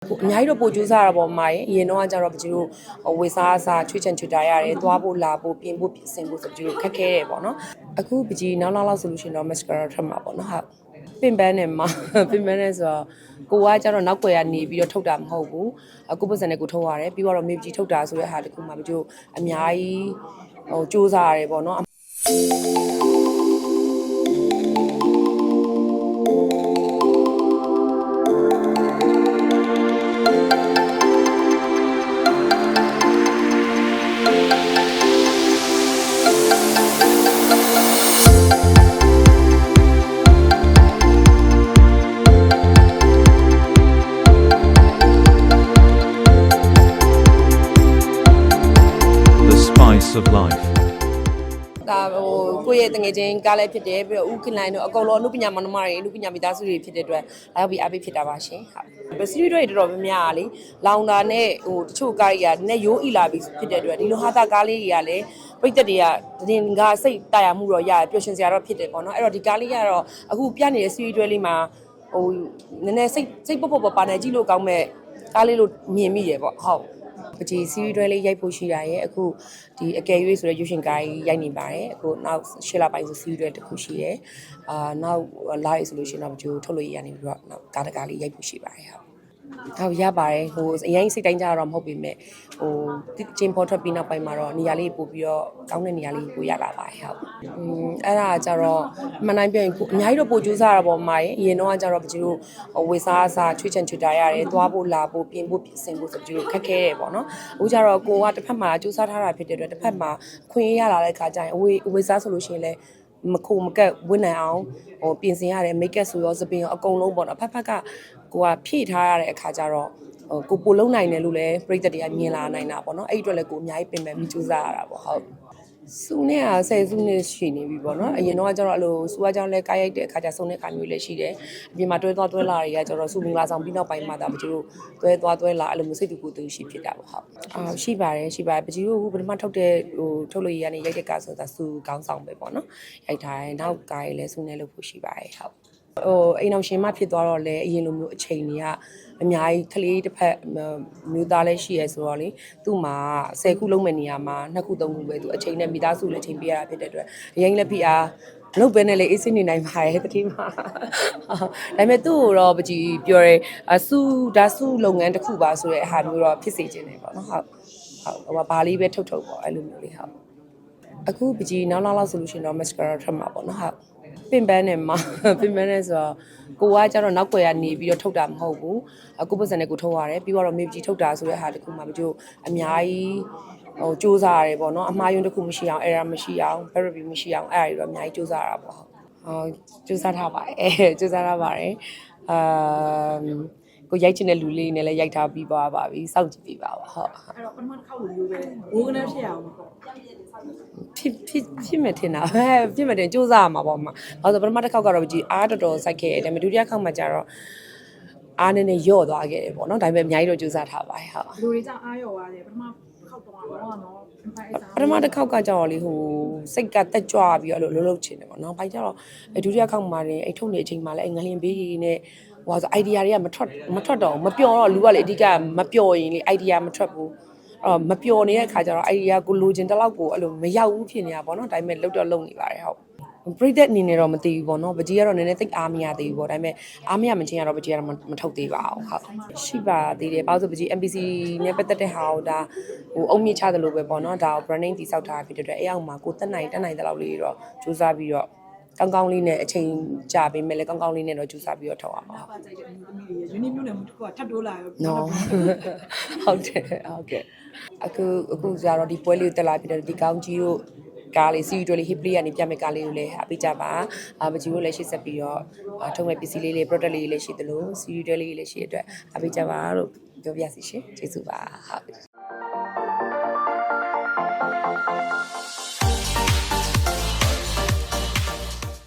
အများကြီးတော့ပို့ကြိုးစားရတာပေါ့မာရင်အရင်တော့ကကျတော့ပကြီးတို့ဝေစားအစားချွေးချန်ချွေတာရတယ်သွားဖို့လာဖို့ပြင်ဖို့ပြင်ဆင်ဖို့ဆိုပကြီးတို့ခက်ခဲတယ်ပေါ့နော်အခုပကြီးနောက်နောက်လောက်ဆိုလို့ရှိရင်တော့ mascara ထွက်မှာပေါ့နော်ဟုတ်ပင်ပန်းနဲ့မှာပင်ပန်းနဲ့ဆိုတော့ကိုကကျတော့နောက်ွယ်ကနေပြီးတော့ထုတ်တာမဟုတ်ဘူးအခုပတ်စံနဲ့ကိုထုတ်ရတယ်ပြီးတော့မြေကြီးထုတ်တာဆိုတဲ့ဟာတခုမှပကြီးတို့အများကြီးဟိုစူးစားရတယ်ပေါ့နော် of life. ဒါဟိုကိုယ့်ရဲ့တငယ်ချင်းကားလည်းဖြစ်တယ်ပြီးတော့ဥက္ကလိုင်းတို့အကုန်လုံးအမှုပညာမနမတွေအမှုပညာမိသားစုတွေဖြစ်တဲ့အတွက်လာပြီးအားပေးဖြစ်တာပါရှင်ဟုတ်စီရီတွေတော်တော်များများလေလောင်တာနဲ့ဟိုတချို့ကားတွေကနည်းရိုးအီလာပြီးဖြစ်တဲ့အတွက်ဒီလိုဟာတာကားလေးတွေကလည်းပိတ်သက်တွေကတင်ကစိတ်တာယာမှုတော့ရတယ်ပျော်ရွှင်စရာတော့ဖြစ်တယ်ပေါ့နော်အဲ့တော့ဒီကားလေးကတော့အခုပြနေတဲ့စီရီတွေလေးမှာဟိုနည်းနည်းစိတ်စိတ်ပုတ်ပုတ်ပါနေကြည့်လို့ကောင်းမဲ့ကားလေးလို့မြင်မိတယ်ပေါ့ဟုတ် ပကြီးစီးရီးတွဲလေးရိုက်ဖို့ရှိတာရဲ့အခုဒီအကယ်၍ဆိုတဲ့ရုပ်ရှင်ကားကြီးရိုက်နေပါတယ်အခုနောက်ရှစ်လပိုင်းဆိုစီးရီးတွဲတစ်ခုရှိတယ်အာနောက်လာရဆိုလို့ရှိရင်တော့ပကြီးထုတ်လို့ရရနေပြီးတော့နောက်ကားတကားလေးရိုက်ဖို့ရှိပါတယ်ဟုတ် ဟုတ်ရပါတယ်ဟိုအရင်စိတ်တိုင်းကြတော့မဟုတ်ပေမဲ့ဟိုချင်းပေါ်ထွက်ပြီးနောက်ပိုင်းမှာတော့နေရာလေးပို့ပြီးတော့ကောင်းတဲ့နေရာလေးကိုရလာပါတယ်ဟုတ်อืมအဲ့ဒါကြတော့မှန်တိုင်းပြောရင်ကိုအများကြီးတော့ပို့ကြိုးစားရတာပေါ့မာရင်အရင်တော့ကကြတော့ပကြီးတို့ဝေစားအစားချွေးချန်ချွေတာရတယ်သွားဖို့လာဖို့ပြင်ဖို့ပြင်ဆင်ဖို့ဆိုပကြီးတို့ခက်ခဲတယ်ပေါ့နော်အခုကြတော့ကိုကတစ်ဖက်မှာကြိုးစားထားတာဖြစ်တဲ့အတွက်တစ်ဖက်မှာခွင့်ရရလာတဲ့ခါကျရင်အဝေးအဝေးစားဆိုလို့ရှိရင်လည်း မခုမကက်ဝင့်နိုင်အောင်ဟိုပြင်ဆင်ရတယ်မိတ်ကပ်ဆိုရောစပင်ရောအကုန်လုံးပေါ့နော်ဖက်ဖက်ကကိုကဖြည့်ထားရတဲ့အခါကျတော့ဟိုကိုပိုလုံးနိုင်တယ်လို့လည်းပြိတ္တတွေကမြင်လာနိုင်တာပေါ့နော်အဲ့ဒီအတွက်လည်းကိုအများကြီးပင်ပန်းပြီးကြိုးစားရတာပေါ့ဟုတ် စုနဲ့อ่ะဆယ်စုနဲ့ရှိနေပြီပေါ့နော်အရင်တော့ကကျတော့အဲ့လိုစုကကြောင့်လဲကားရိုက်တဲ့အခါကျဆုံးတဲ့အခါမျိုးလည်းရှိတယ်အပြင်မှာတွဲသွားတွဲလာတွေကကျတော့စုမင်္ဂလာဆောင်ပြီးနောက်ပိုင်းမှာဒါပကြီးတို့တွဲသွားတွဲလာအဲ့လိုမျိုးစိတ်တူကိုယ်တူရှိဖြစ်တာပေါ့ဟုတ်အာရှိပါတယ်ရှိပါတယ်ပကြီးတို့ဟိုပထမထုတ်တဲ့ဟိုထုတ်လို့ရရနေရိုက်တဲ့ကားဆိုတာစုကောင်းဆောင်ပဲပေါ့နော်ရိုက်ထားတယ်နောက်ကားရေးလည်းစုနဲ့လုပ်ဖို့ရှိပါတယ်ဟုတ် ဟိုအိမ်အောင်ရှင်မဖြစ်သွားတော့လေအရင်လိုမျိုးအချိန်တွေကအများကြီးကလေးတစ်ဖက်မျိုးသားလည်းရှိရဲဆိုတော့လေသူ့မှာ10ခုလုံးမဲ့နေရာမှာ2ခု3ခုပဲသူအချိန်နဲ့မိသားစုလည်းအချိန်ပေးရတာဖြစ်တဲ့အတွက်အရင်လည်းဖိအားမလုပ်ဘဲနဲ့လေအေးစင်းနေနိုင်ပါရဲ့တတိမာဒါပေမဲ့သူ့ကိုတော့ပကြီးပြောရဲအစုဒါစုလုပ်ငန်းတစ်ခုပါဆိုတဲ့အဟာမျိုးတော့ဖြစ်စေခြင်းတယ်ပေါ့နော်ဟုတ်ဟုတ်ဟိုဘာလေးပဲထုတ်ထုတ်ပေါ့အဲ့လိုမျိုးလေးဟုတ်အခုပကြီးနောက်နောက်လောက်ဆိုလို့ရှိရင်တော့ mascara ထွက်မှာပေါ့နော်ဟုတ် ပင်ပန်းနဲ့မှာပင်ပန်းနဲ့ဆိုတော့ကိုကကျတော့နောက်ွယ်ကနေပြီးတော့ထုတ်တာမဟုတ်ဘူးအခုပတ်စံနဲ့ကိုထုတ်ရတယ်ပြီးတော့မြေကြီးထုတ်တာဆိုတဲ့ဟာတခုမှမကြိုးအများကြီးဟိုစူးစားရတယ်ပေါ့နော်အမှားယွင်းတစ်ခုမရှိအောင် error မရှိအောင် bad review မရှိအောင်အဲ့ဒါတွေတော့အများကြီးစူးစားရတာပေါ့ဟုတ်ဟောစူးစားထားပါတယ်အဲစူးစားထားပါတယ်အာ ကိုရိုက်ချင်တဲ့လူလေးနဲ့လည်းရိုက်ထားပြီးသွားပါပြီစောင့်ကြည့်ပြီးပါပါဟုတ်အဲ့တော့ပထမတစ်ခေါက်လိုမျိုးပဲငိုးကနေဖြစ်အောင်ပေါ့ဖြစ်ဖြစ်ဖြစ်မယ်ထင်တာဟဲ့ဖြစ်မယ်တင်စူးစမ်းရမှာပေါ့မှာ။ဘာလို့လဲဆိုပထမတစ်ခေါက်ကတော့ကြည်အားတော်တော်စိုက်ခဲ့တယ်ဒါပေမဲ့ဒုတိယခေါက်မှာကျတော့အားနည်းနည်းယော့သွားခဲ့တယ်ပေါ့နော်ဒါပေမဲ့အများကြီးတော့စူးစမ်းထားပါတယ်ဟုတ်လူတွေကြောင့်အားရော်ရတယ်ပထမတစ်ခေါက်တော့တော့နော်အဲ့ဒါပထမတစ်ခေါက်ကကျတော့လေဟိုစိတ်ကတက်ကြွပြီးတော့အဲ့လိုလှုပ်လှုပ်ချင်တယ်ပေါ့နော်။ဘာကြတော့အဲဒုတိယခေါက်မှာလည်းအဲ့ထုတ်နေအချိန်မှာလည်းအဲ့ငလျင်ဘေးကြီးနဲ့ ဟိုဆို idea တွေကမထွက်မထွက်တော့ဘူးမပျော်တော့လူကလေအဓိကမပျော်ရင်လေ idea မထွက်ဘူး။အဲ့တော့မပျော်နေတဲ့ခါကျတော့ idea ကိုလိုချင်တဲ့လောက်ကိုအဲ့လိုမရောက်ဘူးဖြစ်နေတာပေါ့နော်။ဒါပေမဲ့လှုပ်တော့လှုပ်နေပါတယ်ဟုတ်။ပရိသတ်အနေနဲ့တော့မသိဘူးပေါ့နော်ပကြီးကတော့နည်းနည်းသိအားမရသေးဘူးပေါ့ဒါပေမဲ့အားမရမချင်းကတော့ပကြီးကတော့မထုတ်သေးပါဘူးဟုတ်ရှိပါသေးတယ်ဘာလို့ဆိုပကြီး MPC နဲ့ပတ်သက်တဲ့ဟာကိုဒါဟိုအုံမြင့်ချတယ်လို့ပဲပေါ့နော်ဒါကို branding တိစောက်ထားဖြစ်တဲ့အတွက်အဲ့အောင်မှာကိုတက်နိုင်တက်နိုင်တဲ့လောက်လေးတော့စူးစမ်းပြီးတော့ ကောင်းကောင်းလေးနဲ့အချိန်ကြာပေးမယ်လေကောင်းကောင်းလေးနဲ့တော့ကြိုးစားပြီးတော့ထောက်အောင်ပါပါကြိုက်တဲ့အမျိုးသမီးတွေယူနီမျိုးနဲ့မှုတစ်ခုကထပ်တိုးလာရောနော်ဟုတ်တယ်ဟုတ်ကဲ့အခုအခုကျတော့ဒီပွဲလေးကိုတက်လာပြီးတော့ဒီကောင်းကြီးတို့ကားလေးစီးရီးတွေလေး hip play ကနေပြမယ်ကားလေးကိုလည်းအပိကြပါအာမကြီးတို့လည်းရှေ့ဆက်ပြီးတော့အာထုံးမဲ့ပစ္စည်းလေးလေး product လေးလည်းရှိသလိုစီးရီးတွေလေးလည်းရှိတဲ့အတွက်အပိကြပါလို့ပြောပြစီရှင်ကျေးဇူးပါဟုတ်